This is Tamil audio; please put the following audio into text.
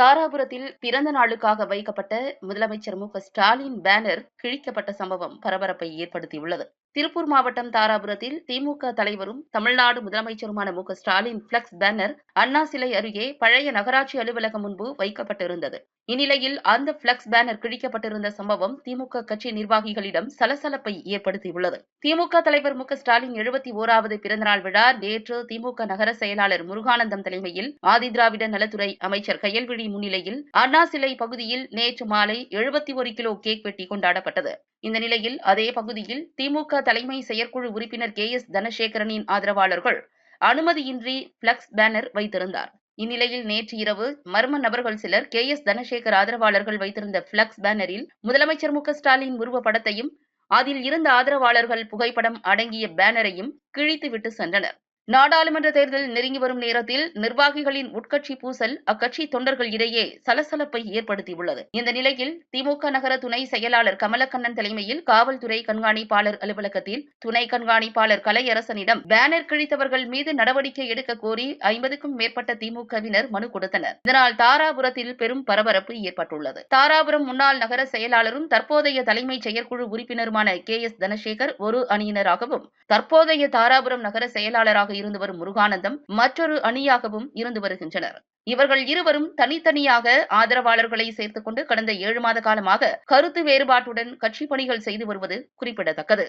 தாராபுரத்தில் பிறந்த நாளுக்காக வைக்கப்பட்ட முதலமைச்சர் மு க ஸ்டாலின் பேனர் கிழிக்கப்பட்ட சம்பவம் பரபரப்பை ஏற்படுத்தியுள்ளது. திருப்பூர் மாவட்டம் தாராபுரத்தில் திமுக தலைவரும் தமிழ்நாடு முதலமைச்சருமான மு ஸ்டாலின் பிளக்ஸ் பேனர் அண்ணா சிலை அருகே பழைய நகராட்சி அலுவலகம் முன்பு வைக்கப்பட்டிருந்தது. இந்நிலையில் அந்த பிளக்ஸ் பேனர் கிழிக்கப்பட்டிருந்த சம்பவம் திமுக கட்சி நிர்வாகிகளிடம் சலசலப்பை ஏற்படுத்தியுள்ளது. திமுக தலைவர் மு ஸ்டாலின் எழுபத்தி ஓராவது பிறந்தநாள் விழா நேற்று திமுக நகர செயலாளர் முருகானந்தம் தலைமையில் ஆதிதிராவிட நலத்துறை அமைச்சர் கயல்விழி முன்னிலையில் அண்ணா சிலை பகுதியில் நேற்று மாலை எழுபத்தி ஒரு கிலோ கேக் வெட்டி கொண்டாடப்பட்டது. இந்த நிலையில் அதே பகுதியில் திமுக தலைமை செயற்குழு உறுப்பினர் கே எஸ் தனசேகரனின் ஆதரவாளர்கள் அனுமதியின்றி பிளக்ஸ் பேனர் வைத்திருந்தார். இந்நிலையில் நேற்று இரவு மர்ம நபர்கள் சிலர் கே எஸ் தனசேகர் ஆதரவாளர்கள் வைத்திருந்த பிளக்ஸ் பேனரில் முதலமைச்சர் மு க ஸ்டாலின் உருவப்படத்தையும் அதில் இருந்த ஆதரவாளர்கள் புகைப்படம் அடங்கிய பேனரையும் கிழித்துவிட்டு சென்றனர். நாடாளுமன்ற தேர்தல் நெருங்கி வரும் நேரத்தில் நிர்வாகிகளின் உட்கட்சி பூசல் அக்கட்சி தொண்டர்கள் இடையே சலசலப்பை ஏற்படுத்தியுள்ளது. இந்த நிலையில் திமுக நகர துணை செயலாளர் கமலக்கண்ணன் தலைமையில் காவல்துறை கண்காணிப்பாளர் அலுவலகத்தில் துணை கண்காணிப்பாளர் கலையரசனிடம் பேனர் கிழித்தவர்கள் மீது நடவடிக்கை எடுக்க கோரி ஐம்பதுக்கும் மேற்பட்ட திமுகவினர் மனு கொடுத்தனர். இதனால் தாராபுரத்தில் பெரும் பரபரப்பு ஏற்பட்டுள்ளது. தாராபுரம் முன்னாள் நகர செயலாளரும் தற்போதைய தலைமை செயற்குழு உறுப்பினருமான கே எஸ் தனசேகர் ஒரு அணியினராகவும் தற்போதைய தாராபுரம் நகர செயலாளராக இருந்து வரும் முருகானந்தம் மற்றொரு அணியாகவும் இருந்து வருகின்றனர். இவர்கள் இருவரும் தனித்தனியாக ஆதரவாளர்களை சேர்த்துக் கொண்டு கடந்த ஏழு மாத காலமாக கருத்து வேறுபாட்டுடன் கட்சி பணிகள் செய்து வருவது குறிப்பிடத்தக்கது.